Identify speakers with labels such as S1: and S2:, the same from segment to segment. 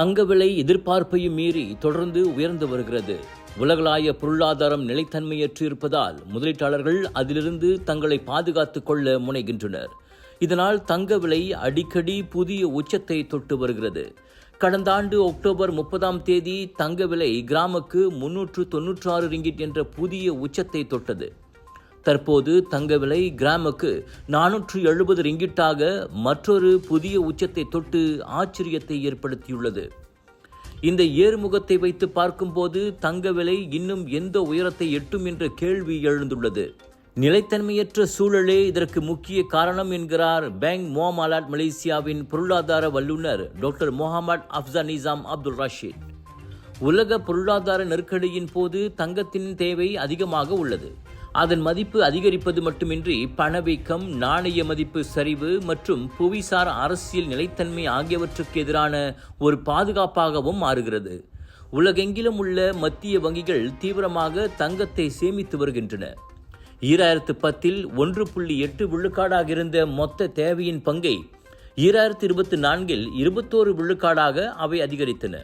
S1: தங்க விலை எதிர்பார்ப்பையும் மீறி தொடர்ந்து உயர்ந்து வருகிறது. உலகளாய பொருளாதாரம் நிலைத்தன்மையற்று இருப்பதால் முதலீட்டாளர்கள் அதிலிருந்து தங்களை பாதுகாத்துக் கொள்ள முனைகின்றனர். இதனால் தங்க விலை அடிக்கடி புதிய உச்சத்தை தொட்டு வருகிறது. கடந்த ஆண்டு அக்டோபர் முப்பதாம் தேதி தங்க விலை கிராமுக்கு முன்னூற்று தொன்னூற்றாறு ரிங்கிட் என்ற புதிய உச்சத்தை தொட்டது. தற்போது தங்க விலை கிராமுக்கு நானூற்று எழுபது ரிங்கிட்டாக மற்றொரு புதிய உச்சத்தை தொட்டு ஆச்சரியத்தை ஏற்படுத்தியுள்ளது. இந்த ஏறுமுகத்தை வைத்து பார்க்கும்போது தங்க விலை இன்னும் எந்த உயரத்தை எட்டும் என்ற கேள்வி எழுந்துள்ளது. நிலைத்தன்மையற்ற சூழலே இதற்கு முக்கிய காரணம் என்கிறார் பேங்க் மோமாலாட் மலேசியாவின் பொருளாதார வல்லுநர் doctor Mohamed Afzanizam Abdul Rashid. உலக பொருளாதார நெருக்கடியின் போது தங்கத்தின் தேவை அதிகமாக உள்ளது. அதன் மதிப்பு அதிகரிப்பது மட்டுமின்றி பணவீக்கம் நாணய மதிப்பு சரிவு மற்றும் புவிசார் அரசியல் நிலைத்தன்மை ஆகியவற்றுக்கு எதிரான ஒரு பாதுகாப்பாகவும் மாறுகிறது. உலகெங்கிலும் உள்ள மத்திய வங்கிகள் தீவிரமாக தங்கத்தை சேமித்து வருகின்றன. ஈராயிரத்து பத்தில் ஒன்று புள்ளி எட்டு விழுக்காடாக இருந்த மொத்த தேவையின் பங்கை ஈராயிரத்து இருபத்தி நான்கில் இருபத்தோரு விழுக்காடாக அவை அதிகரித்தன.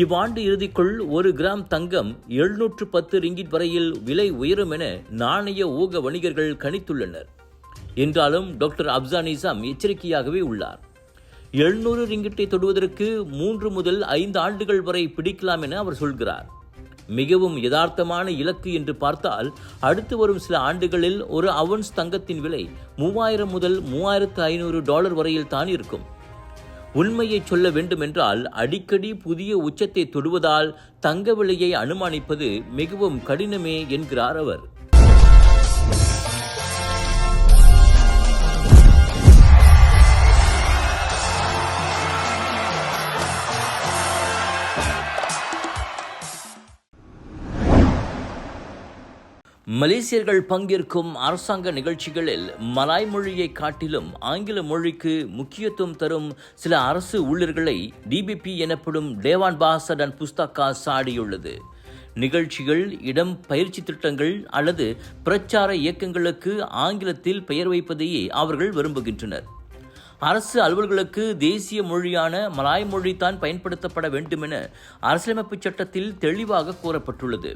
S1: இவ்வாண்டு இறுதிக்குள் ஒரு கிராம் தங்கம் எழுநூற்று பத்து ரிங்கிட் வரையில் விலை உயரும் என நாணய ஊக வணிகர்கள் கணித்துள்ளனர். என்றாலும் டாக்டர் அப்சா நிசாம் எச்சரிக்கையாகவே உள்ளார். எழுநூறு ரிங்கிட்டை தொடுவதற்கு மூன்று முதல் ஐந்து ஆண்டுகள் வரை பிடிக்கலாம் என அவர் சொல்கிறார். மிகவும் யதார்த்தமான இலக்கு என்று பார்த்தால் அடுத்து வரும் சில ஆண்டுகளில் ஒரு அவன்ஸ் தங்கத்தின் விலை மூவாயிரம் முதல் மூவாயிரத்து ஐநூறு டாலர் வரையில் தான் இருக்கும். உண்மையை சொல்ல வேண்டுமென்றால் அடிக்கடி புதிய உச்சத்தை தொடுவதால் தங்க விலையை அனுமானிப்பது மிகவும் கடினமே என்கிறார் அவர். மலேசியர்கள் பங்கேற்கும் அரசாங்க நிகழ்ச்சிகளில் மலாய் மொழியை காட்டிலும் ஆங்கில மொழிக்கு முக்கியத்துவம் தரும் சில அரசு ஊழியர்களை டிபிபி எனப்படும் டேவான் பாசட் அண்ட் புஸ்தகா சாடியுள்ளது. நிகழ்ச்சிகள் இடம் பயிற்சி திட்டங்கள் அல்லது பிரச்சார இயக்கங்களுக்கு ஆங்கிலத்தில் பெயர் வைப்பதையே அவர்கள் விரும்புகின்றனர். அரசு அலுவல்களுக்கு தேசிய மொழியான மலாய் மொழி தான் பயன்படுத்தப்பட வேண்டுமென அரசியலமைப்பு சட்டத்தில் தெளிவாக கூறப்பட்டுள்ளது.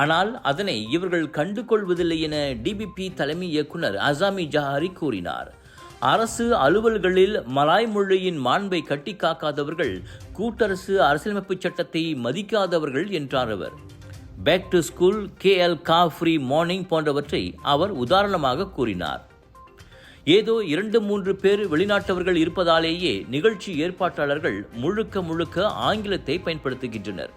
S1: ஆனால் அதனை இவர்கள் கண்டு கொள்வதில்லை என டிபிபி தலைமை இயக்குனர் அசாமி ஜஹாரி கூறினார். அரசு அலுவல்களில் மலாய் மொழியின் மாண்பை கட்டி காக்காதவர்கள் கூட்டரசு அரசியலமைப்பு சட்டத்தை மதிக்காதவர்கள் என்றார் அவர். Back to school K L car free morning போன்றவற்றை அவர் உதாரணமாக கூறினார். ஏதோ இரண்டு மூன்று பேர் வெளிநாட்டவர்கள் இருப்பதாலேயே நிகழ்ச்சி ஏற்பாட்டாளர்கள் முழுக்க முழுக்க ஆங்கிலத்தை பயன்படுத்துகின்றனர்.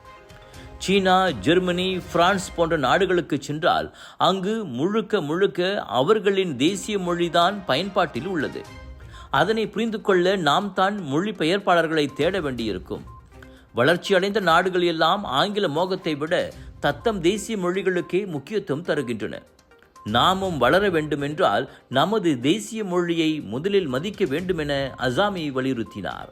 S1: சீனா ஜெர்மனி பிரான்ஸ் போன்ற நாடுகளுக்கு சென்றால் அங்கு முழுக்க முழுக்க அவர்களின் தேசிய மொழிதான் பயன்பாட்டில் உள்ளது. அதனை புரிந்து கொள்ள நாம் தான் மொழிபெயர்ப்பாளர்களை தேட வேண்டியிருக்கும். வளர்ச்சியடைந்த நாடுகள் எல்லாம் ஆங்கில மோகத்தை விட தத்தம் தேசிய மொழிகளுக்கே முக்கியத்துவம் தருகின்றன. நாமும் வளர வேண்டுமென்றால் நமது தேசிய மொழியை முதலில் மதிக்க வேண்டுமென அசாமி வலியுறுத்தினார்.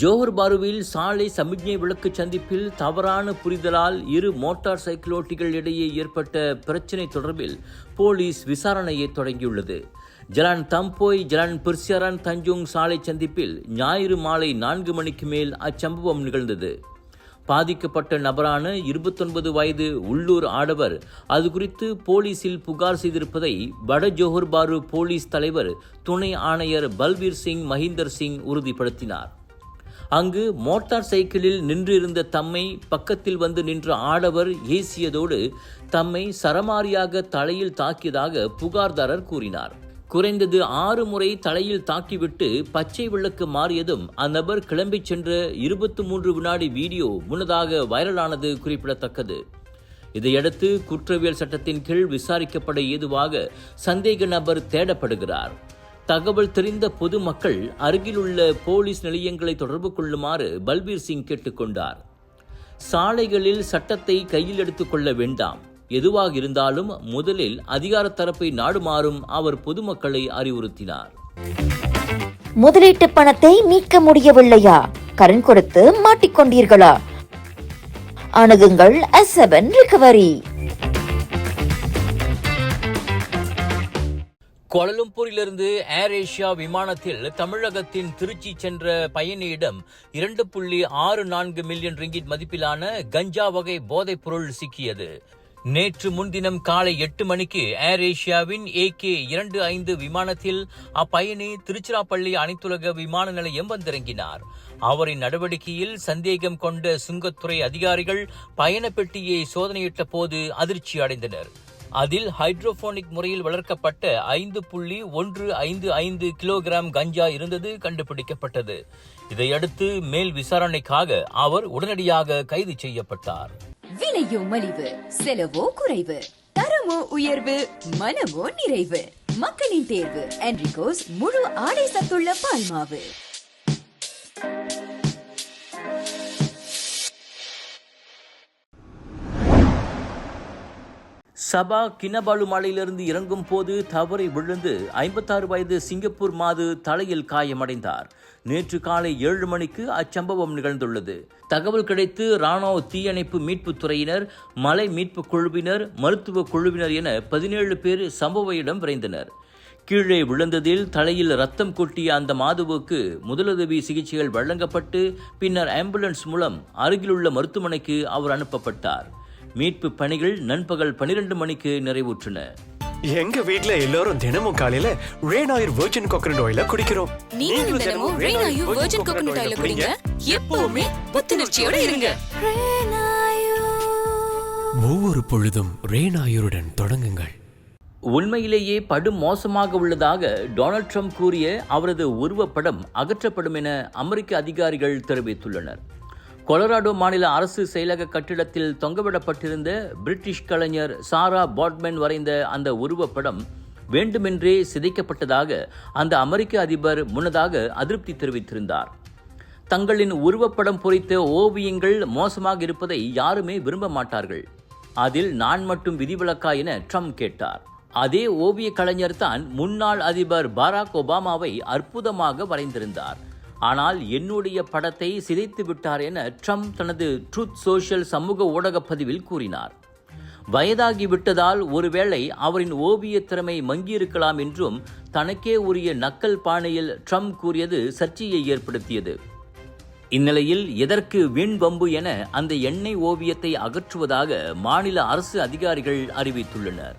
S1: Johor பாருவில் சாலை சமிக்ஞை விளக்கு சந்திப்பில் தவறான புரிதலால் இரு மோட்டார் சைக்கிளோட்டிகள் இடையே ஏற்பட்ட பிரச்சினை தொடர்பில் போலீஸ் விசாரணையை தொடங்கியுள்ளது. Jalan Tampoi Jalan Persiaran Tanjong சாலை சந்திப்பில் ஞாயிறு மாலை நான்கு மணிக்கு மேல் அச்சம்பவம் நிகழ்ந்தது. பாதிக்கப்பட்ட நபரான இருபத்தொன்பது வயது உள்ளூர் ஆடவர் அது குறித்து போலீசில் புகார் செய்திருப்பதை வட ஜோஹர் பாரு போலீஸ் தலைவர் துணை ஆணையர் பல்பீர் சிங் மஹிந்தர் சிங் உறுதிப்படுத்தினார். அங்கு மோட்டார் சைக்கிளில் நின்றிருந்த தம்மை பக்கத்தில் வந்து நின்ற ஆடவர் ஏசியதோடு தம்மை சரமாரியாக தலையில் தாக்கியதாக புகார்தாரர் கூறினார். குறைந்தது ஆறு முறை தலையில் தாக்கிவிட்டு பச்சை விளக்கு மாறியதும் அந்நபர் கிளம்பிச் சென்ற இருபத்தி மூன்று வினாடி வீடியோ முன்னதாக வைரலானது குறிப்பிடத்தக்கது. இதையடுத்து குற்றவியல் சட்டத்தின் கீழ் விசாரிக்கப்பட ஏதுவாக சந்தேக நபர் தேடப்படுகிறார். தகவல் தெரிந்த பொதுமக்கள் அருகிலுள்ள போலீஸ் நிலையங்களை தொடர்பு கொள்ளுமாறு பல்பீர் சிங் கேட்டுக்கொண்டார் சாலைகளில் சட்டத்தை கையில் எடுத்துக் கொள்ள வேண்டாம். எதுவாக இருந்தாலும் முதலில் அதிகார தரப்பை நாடுமாறும் அவர் பொதுமக்களை அறிவுறுத்தினார்.
S2: முதலீட்டு பணத்தை மீட்க முடியவில்லையா? கடன் கொடுத்து மாட்டிக்கொண்டீர்களா? அணுகுங்கள் ரிகவரி
S1: கோலலம்பூரிலிருந்து ஏர் ஏஷியா விமானத்தில் தமிழகத்தின் திருச்சி சென்ற பயணியிடம் இரண்டு புள்ளி ஆறு நான்கு மில்லியன் ரிங்கிட் மதிப்பிலான கஞ்சா வகை போதைப் பொருள் சிக்கியது. நேற்று முன்தினம் காலை எட்டு மணிக்கு ஏர் ஏசியாவின் ஏகே இரண்டு ஐந்து விமானத்தில் அப்பயணி திருச்சிராப்பள்ளி அனைத்துலக விமான நிலையம் வந்திறங்கினார். அவரின் நடவடிக்கையில் சந்தேகம் கொண்ட சுங்கத்துறை அதிகாரிகள் பயண பெட்டியை சோதனையிட்ட போது அதிர்ச்சி அடைந்தனர் அதில் ஹைட்ரோபோனிக் முறையில் வளர்க்கப்பட்ட ஐந்து புள்ளி ஒன்று ஐந்து ஐந்து கிலோகிராம் கஞ்சா இருந்தது கண்டுபிடிக்கப்பட்டது. இதையடுத்து மேல் விசாரணைக்காக அவர் உடனடியாக கைது செய்யப்பட்டார்.
S3: விலையோ மலிவு செலவோ குறைவு தரமோ உயர்வு மனமோ நிறைவு. மக்களின் தேர்வு என்ரிகோஸ் முழு ஆடை சத்துள்ள பால்மாவு.
S1: சபா கினபாலு மலையிலிருந்து இறங்கும் போது தவறி விழுந்து ஐம்பத்தாறு வயது சிங்கப்பூர் மாது தலையில் காயமடைந்தார். நேற்று காலை ஏழு மணிக்கு அச்சம்பவம் நிகழ்ந்துள்ளது. தகவல் கிடைத்து ராணுவ தீயணைப்பு மீட்புத் துறையினர் மலை மீட்பு குழுவினர் மருத்துவ குழுவினர் என பதினேழு பேர் சம்பவ இடம் விரைந்தனர். கீழே விழுந்ததில் தலையில் ரத்தம் கொட்டிய அந்த மாதுவுக்கு முதலுதவி சிகிச்சைகள் வழங்கப்பட்டு பின்னர் ஆம்புலன்ஸ் மூலம் அருகிலுள்ள மருத்துவமனைக்கு அவர் அனுப்பப்பட்டார். மீட்பு பணிகள் நண்பகல் பனிரெண்டு மணிக்கு நிறைவுற்றன.
S4: எங்க வீட்ல எல்லாரும் தினமும் காலையில ரேன் ஆயில் வெர்ஜின் கோகனட் ஆயில குடிக்கிறோம்.
S5: நீங்களும் தினமும் ரெய்னாயு வெர்ஜின் கோகனட் ஆயில குடிங்க. எப்பவுமே புத்துணர்ச்சியோட இருங்க.
S6: ஒவ்வொரு பொழுதும் ரேனாயுருடன் தொடங்குங்கள்.
S1: உண்மையிலேயே படு மோசமாக உள்ளதாக டொனால்ட் ட்ரம்ப் கூறிய அவரது உருவப்படம் அகற்றப்படும் என அமெரிக்க அதிகாரிகள் தெரிவித்துள்ளனர். கொலராடோ மாநில அரசு செயலக கட்டிடத்தில் தொங்கவிடப்பட்டிருந்த பிரிட்டிஷ் கலைஞர் சாரா பாட்மேன் வரைந்த அந்த உருவப்படம் வேண்டுமென்றே சிதைக்கப்பட்டதாக அந்த அமெரிக்க அதிபர் முன்னதாக அதிருப்தி தெரிவித்திருந்தார். தங்களின் உருவப்படம் பொறித்த ஓவியங்கள் மோசமாக இருப்பதை யாருமே விரும்ப மாட்டார்கள். அதில் நான் மட்டும் விதிவிலக்கா என ட்ரம்ப் கேட்டார். அதே ஓவிய கலைஞர் தான் முன்னாள் அதிபர் பாராக் ஒபாமாவை அற்புதமாக வரைந்திருந்தார். ஆனால் என்னுடைய படத்தை சிதைத்து விட்டார் என ட்ரம்ப் தனது ட்ரூத் சோஷியல் சமூக ஊடக பதிவில் கூறினார். வயதாகிவிட்டதால் ஒருவேளை அவரின் ஓவிய திறமை மங்கியிருக்கலாம் என்றும் தனக்கே உரிய நக்கல் பாணியில் ட்ரம்ப் கூறியது சர்ச்சையை ஏற்படுத்தியது. இந்நிலையில் எதற்கு வீண் வம்பு என அந்த எண்ணெய் ஓவியத்தை அகற்றுவதாக மாநில அரசு அதிகாரிகள் அறிவித்துள்ளனர்.